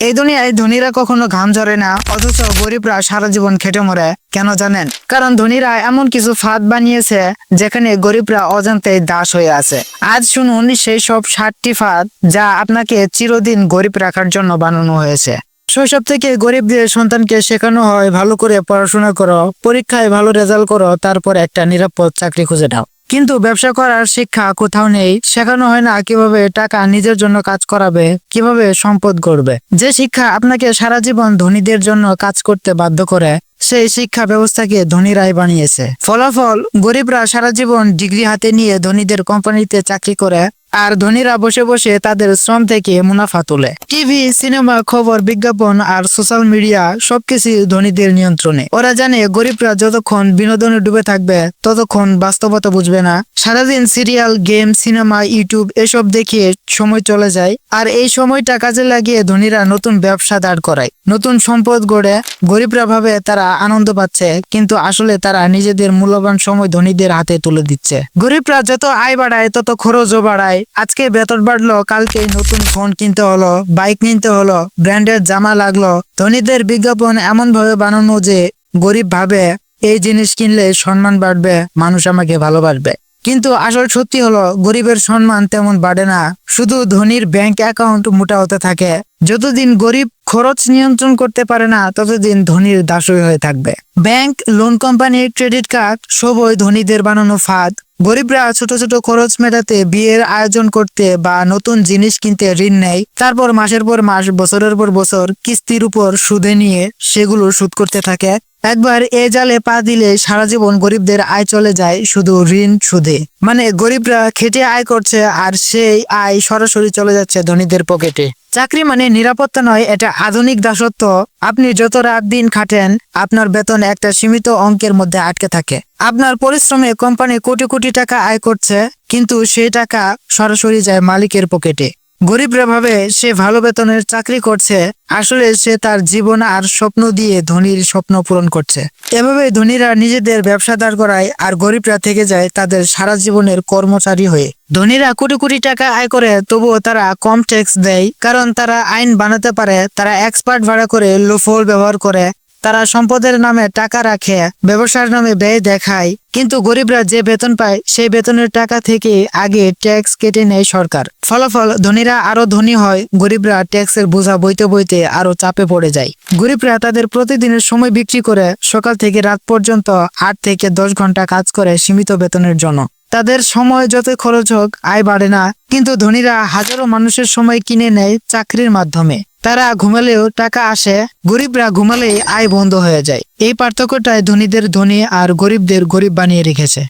এই দুনিয়ায় ধনীরা কখনো ঘাম ঝরে না, অথচ গরিবরা সারা জীবন খেটে মরে। কেন জানেন? কারণ ধনীরা এমন কিছু ফাঁদ বানিয়েছে, যেখানে গরিবরা অজান্তে দাস হয়ে আছে। আজ শুনুন সেই সব ষাটটি ফাঁদ যা আপনাকে চিরদিন গরিব রাখার জন্য বানানো হয়েছে। শৈশব থেকে গরিবদের সন্তানকে শেখানো হয়, ভালো করে পড়াশোনা করো, পরীক্ষায় ভালো রেজাল্ট করো, তারপর একটা নিরাপদ চাকরি খুঁজে দাও কিন্তু ব্যবসা করার শিক্ষা কোথাও নেই। শেখানো হয় না কীভাবে টাকা নিজের জন্য কাজ করাবে, কীভাবে সম্পদ গড়বে। যে শিক্ষা আপনাকে সারা জীবন ধনীদের জন্য কাজ করতে বাধ্য করে, সেই শিক্ষা ব্যবস্থাকে ধনীরাই বানিয়েছে। ফলাফল, গরিবরা সারা জীবন ডিগ্রি হাতে নিয়ে ধনীদের কোম্পানিতে চাকরি করে আর ধনীরা বসে বসে তাদের শ্রম থেকে মুনাফা তোলে। টিভি, সিনেমা, খবর, বিজ্ঞাপন আর সোশ্যাল মিডিয়া সবকিছু ধনীদের নিয়ন্ত্রণে। ওরা জানে গরিবরা যতক্ষণ বিনোদনে ডুবে থাকবে, ততক্ষণ বাস্তবতা বুঝবে না। সারাদিন সিরিয়াল, গেম, সিনেমা, ইউটিউব এসব দেখিয়ে সময় চলে যায়, আর এই সময়টা কাজে লাগিয়ে ধনীরা নতুন ব্যবসা দাঁড় করায়। নতুন সম্পদ গড়ে, গরিবরা ভাবে তারা আনন্দ পাচ্ছে, কিন্তু আসলে তারা নিজেদের মূল্যবান সময় ধনীদের হাতে তুলে দিচ্ছে। গরিবরা যত আয় বাড়ায়, তত খরচও বাড়ায় আজকে বেতন বাড়লো, কালকে নতুন ফোন কিনতে হলো বাইক কিনতে হলো ব্র্যান্ডের জামা লাগল। ধনীদের বিজ্ঞাপন এমন ভাবে বানানো যে গরিব ভাবে এই জিনিস কিনলে সম্মান বাড়বে, মানুষ আমাকে ভালোবাসবে। কিন্তু আসল সত্যি হলো, গরিবের সম্মান তেমন বাড়ে না। শুধু ধনীর ব্যাংক অ্যাকাউন্ট মোটা হতে থাকে। যতদিন গরিব খরচ নিয়ন্ত্রণ করতে পারে না, ততদিন ধনীর দাসই হয়ে থাকবে। Bank loan company credit card সবই ধনীদের বানানো ফাঁদ। গরিবরা ছোট ছোট খরচ মেটাতে বিয়ের আয়োজন করতে বা নতুন জিনিস কিনতে ঋণ নেয়। তারপর মাসের পর মাস, বছরের পর বছর কিস্তির উপর সুদে নিয়ে সেগুলো সুদ করতে থাকে। একবার এ জালে পা দিলে সারা জীবন গরিবদের আয় চলে যায় শুধু ঋণ সুদে। মানে গরিবরা খেটে আয় করছে আর সেই আয় সরাসরি চলে যাচ্ছে ধনীদের পকেটে। চাকরি মানে নিরাপত্তা নয়, এটা আধুনিক দাসত্ব। আপনি যত রাত দিন খাটেন, আপনার বেতন একটা সীমিত অঙ্কের মধ্যে আটকে থাকে। আপনার পরিশ্রমে কোম্পানি কোটি কোটি টাকা আয় করছে, কিন্তু সেই টাকা সরাসরি যায় মালিকের পকেটে। গরিবরা ভাবে সে ভালো বেতনের চাকরি করছে, আসলে সে তার জীবন আর স্বপ্ন দিয়ে ধনীর স্বপ্ন পূরণ করছে। এভাবে ধনীরা নিজেদের ব্যবসা দাঁড় করায় আর গরিবরা থেকে যায় তাদের সারা জীবনের কর্মচারী হয়ে। ধনীরা কোটি কোটি টাকা আয় করে তবুও তারা কম ট্যাক্স দেয়, কারণ তারা আইন বানাতে পারে, তারা এক্সপার্ট ভাড়া করে লোফল ব্যবহার করে তারা সম্পদের নামে টাকা রাখে, ব্যবসার নামে ব্যয় দেখায়। কিন্তু গরিবরা যে বেতন পায়, সেই বেতনের টাকা থেকে আগে ট্যাক্স কেটে নেয় সরকার। ফলাফল, ধনীরা আরও ধনী হয়, গরিবরা ট্যাক্সের বোঝা বইতে বইতে আরও চাপে পড়ে যায়। গরিবরা তাদের প্রতিদিনের সময় বিক্রি করে, সকাল থেকে রাত পর্যন্ত আট থেকে দশ ঘণ্টা কাজ করে সীমিত বেতনের জন্য। তাদের সময় যত খরচ হোক, আয় বাড়ে না। কিন্তু ধনীরা হাজারো মানুষের সময় কিনে নেয় চাকরির মাধ্যমে। তারা ঘুমালেও টাকা আসে, গরিবরা ঘুমালেই আয় বন্ধ হয়ে যায়। এই পার্থক্যটাই ধনীদের ধনী আর গরিবদের গরিব বানিয়ে রেখেছে।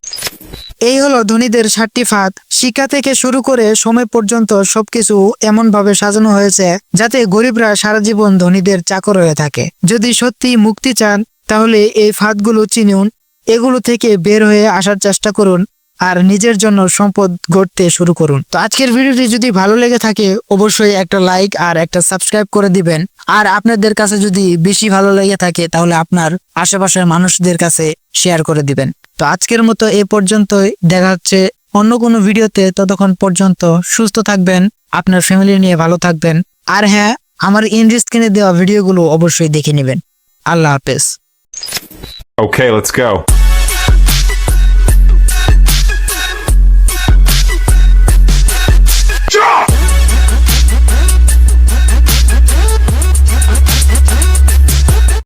এই হলো ধনীদের ষাটটি ফাঁদ শিক্ষা থেকে শুরু করে সময় পর্যন্ত সবকিছু এমন ভাবে সাজানো হয়েছে যাতে গরিবরা সারা জীবন ধনীদের চাকর হয়ে থাকে। যদি সত্যি মুক্তি চান, তাহলে এই ফাঁদগুলো চিনুন, এগুলো থেকে বের হয়ে আসার চেষ্টা করুন। আর নিজের জন্য সম্পদ গড়তে শুরু করুন। তো আজকের ভিডিওটি যদি ভালো লেগে থাকে অবশ্যই একটা লাইক আর একটা সাবস্ক্রাইব করে দিবেন। আর আপনাদের কাছে যদি বেশি ভালো লেগে থাকে তাহলে আপনার আশেপাশের মানুষদের কাছে শেয়ার করে দিবেন। তো আজকের মতো এ পর্যন্তই। দেখা হচ্ছে অন্য কোনো ভিডিওতে। ততক্ষণ পর্যন্ত সুস্থ থাকবেন আপনার ফ্যামিলি নিয়ে ভালো থাকবেন। আর হ্যাঁ আমার ইন্ডি স্ক্রিনে দেওয়া ভিডিওগুলো অবশ্যই দেখে নেবেন। আল্লাহ হাফেজ। Okay, let's go.